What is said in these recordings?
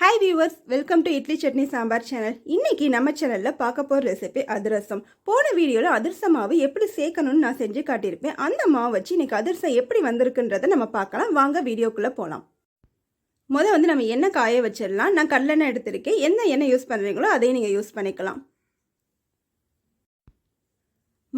Hi viewers welcome to idli chutney sambar channel இன்னைக்கு நம்ம சேனலில் பார்க்க போகிற ரெசிபி அதிரசம். போன வீடியோவில் அதிரச மாவு எப்படி சேர்க்கணும்னு நான் செஞ்சு காட்டியிருப்பேன். அந்த மாவு வச்சு இன்னைக்கு அதிரசம் எப்படி வந்திருக்குன்றதை நம்ம பார்க்கலாம். வாங்க வீடியோக்குள்ளே போகலாம் முதல் வந்து நம்ம எண்ணெய் காய வச்சிடலாம். நான் கடலெண்ணெய் எடுத்திருக்கேன். எந்த எண்ணெய் யூஸ் பண்ணுறீங்களோ அதையும் நீங்கள் யூஸ் பண்ணிக்கலாம்.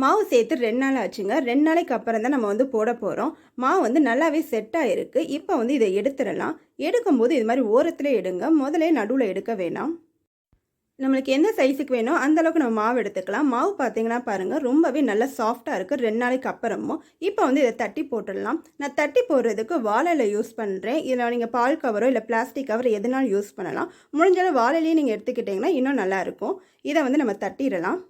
மாவு சேர்த்து ரெண்டு நாள் ஆச்சுங்க. ரெண்டு நாளைக்கு அப்புறம் தான் நம்ம வந்து போட போகிறோம் மாவு வந்து நல்லாவே செட் ஆகிருக்கு இப்போ வந்து இதை எடுத்துடலாம். எடுக்கும்போது இது மாதிரி ஓரத்தில் எடுங்க. முதலே நடுவில் எடுக்க வேணாம். நம்மளுக்கு எந்த சைஸுக்கு வேணும் அந்த அளவுக்கு நம்ம மாவு எடுத்துக்கலாம். மாவு பார்த்தீங்கன்னா பாருங்கள் ரொம்பவே நல்லா சாஃப்டாக இருக்குது ரெண்டு நாளைக்கு அப்புறமும். இப்போ வந்து இதை தட்டி போட்டுடலாம். நான் தட்டி போடுறதுக்கு வாழையில் யூஸ் பண்ணுறேன் இதில் நீங்கள் பால் கவரோ இல்லை பிளாஸ்டிக் கவர் எதுனாலும் யூஸ் பண்ணலாம். முடிஞ்சாலும் வாழையிலையும் நீங்கள் எடுத்துக்கிட்டிங்கன்னா இன்னும் நல்லாயிருக்கும் இதை வந்து நம்ம தட்டிடலாம்.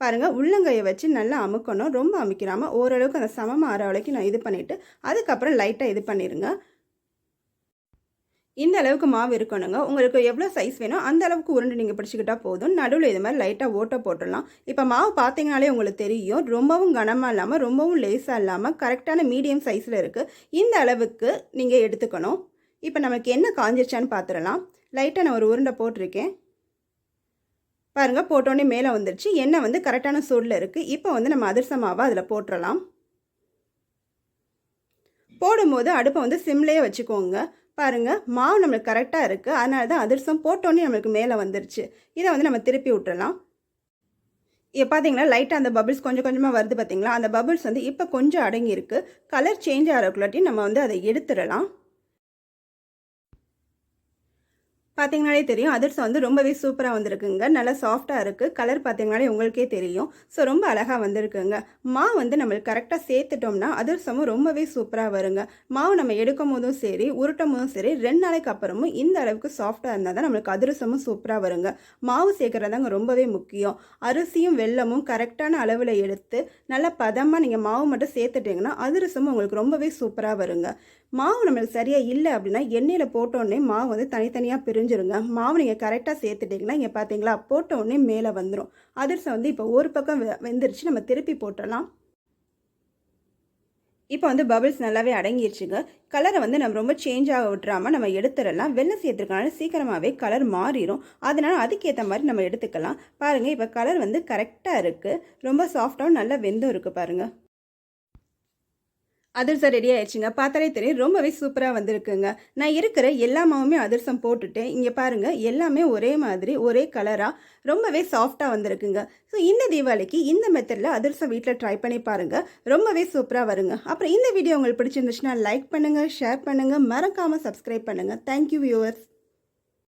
பாருங்கள் உள்ளங்கையை வச்சு நல்லா அமுக்கணும். ரொம்ப அமுக்கிறாமல் ஓரளவுக்கு அந்த சமம் ஆற வரைக்கும் நான் இது பண்ணிவிட்டு அதுக்கப்புறம் லைட்டாக இது பண்ணிடுங்க இந்த அளவுக்கு மாவு இருக்கணுங்க. உங்களுக்கு எவ்வளோ சைஸ் வேணும் அந்த அளவுக்கு உருண்டு நீங்கள் பிடிச்சிக்கிட்டா போதும். நடுவில் இது மாதிரி லைட்டாக ஓட்ட போட்டுடலாம். இப்போ மாவு பார்த்தீங்கனாலே உங்களுக்கு தெரியும். ரொம்பவும் கனமாக இல்லாமல் ரொம்பவும் லேஸாக இல்லாமல் கரெக்டான மீடியம் சைஸில் இருக்குது இந்த அளவுக்கு நீங்கள் எடுத்துக்கணும். இப்போ நமக்கு என்ன காஞ்சிருச்சான்னு பார்த்துடலாம் லைட்டாக நான் ஒரு உருண்டை போட்டிருக்கேன். பாருங்கள் போட்டோன்னே மேலே வந்துடுச்சு எண்ணெய் வந்து கரெக்டான சூடில் இருக்குது இப்போ வந்து நம்ம அதிர்ச மாவை அதில் போட்டுடலாம் போடும்போது அடுப்பை வந்து சிம்லேயே வச்சுக்கோங்க. பாருங்கள் மாவு நம்மளுக்கு கரெக்டாக இருக்குது அதனால தான் அதிர்சம் போட்டோன்னே நம்மளுக்கு மேலே வந்துருச்சு. இதை வந்து நம்ம திருப்பி விட்டுறலாம் இப்போ பார்த்தீங்களா லைட்டாக அந்த பபிள்ஸ் கொஞ்சம் கொஞ்சமாக வருது பார்த்தீங்களா அந்த பபிள்ஸ் வந்து இப்போ கொஞ்சம் அடங்கியிருக்கு. கலர் சேஞ்ச் ஆகிறக்குள்ளாட்டி நம்ம வந்து அதை எடுத்துடலாம். பார்த்தீங்கனாலே தெரியும். அதிர்சம் வந்து ரொம்பவே சூப்பராக வந்திருக்குங்க. நல்லா சாஃப்டாக இருக்குது கலர் பார்த்தீங்கனாலே உங்களுக்கே தெரியும். ஸோ ரொம்ப அழகாக வந்திருக்குங்க. மாவு வந்து நம்மளுக்கு கரெக்டாக சேர்த்துட்டோம்னா அதிர்சமும் ரொம்பவே சூப்பராக வருங்க. மாவு நம்ம எடுக்கும் போதும் சரி உருட்டும் போதும் சரி ரெண்டு நாளைக்கு அப்புறமும் இந்த அளவுக்கு சாஃப்டாக இருந்தால் தான் நம்மளுக்கு அதிரசமும் சூப்பராக வருங்க. மாவு சேர்க்குறதாங்க ரொம்பவே முக்கியம். அரிசியும் வெல்லமும் கரெக்டான அளவில் எடுத்து நல்லா பதமாக நீங்கள் மாவு மட்டும் சேர்த்துட்டிங்கன்னா அதிரசமும் உங்களுக்கு ரொம்பவே சூப்பராக வருங்க. மாவு நம்மளுக்கு சரியாக இல்லை அப்படின்னா எண்ணெயில் போட்டோடனே மாவு வந்து தனித்தனியாக பிரிஞ்சிருங்க. மாவு நீங்கள் கரெக்டாக சேர்த்துட்டிங்கன்னா இங்கே பார்த்தீங்களா போட்டோடனே மேலே வந்துடும் அதிரசம் வந்து இப்போ ஒரு பக்கம் வெந்துருச்சு நம்ம திருப்பி போட்டுடலாம் இப்போ வந்து பபிள்ஸ் நல்லாவே அடங்கிடுச்சுங்க கலரை வந்து நம்ம ரொம்ப சேஞ்ச் ஆக விட்டுறாமல் நம்ம எடுத்துடலாம் வெள்ளை சேர்த்துருக்கனால சீக்கிரமாகவே கலர் மாறிடும் அதனால் அதுக்கேற்ற மாதிரி நம்ம எடுத்துக்கலாம். பாருங்கள் இப்போ கலர் வந்து கரெக்டாக இருக்குது ரொம்ப சாஃப்டாகவும் நல்லா வெந்தும் இருக்குது பாருங்கள் அதிர்சம் ரெடி ஆயிடுச்சுங்க. பார்த்தாலே தெரியும் ரொம்பவே சூப்பராக வந்திருக்குங்க. நான் இருக்கிற எல்லா மாவுமே அதிர்சம் போட்டுட்டேன் இங்கே பாருங்கள் எல்லாமே ஒரே மாதிரி ஒரே கலராக ரொம்பவே சாஃப்டாக வந்திருக்குங்க. ஸோ இந்த தீபாவளிக்கு இந்த மெத்தடில் அதிர்சம் வீட்டில் ட்ரை பண்ணி பாருங்கள் ரொம்பவே சூப்பராக வருங்க. அப்புறம் இந்த வீடியோ உங்களுக்கு பிடிச்சிருந்துச்சுன்னா லைக் பண்ணுங்கள் ஷேர் பண்ணுங்கள் மறக்காமல் சப்ஸ்கிரைப் பண்ணுங்கள் தேங்க்யூ வியூவர்ஸ்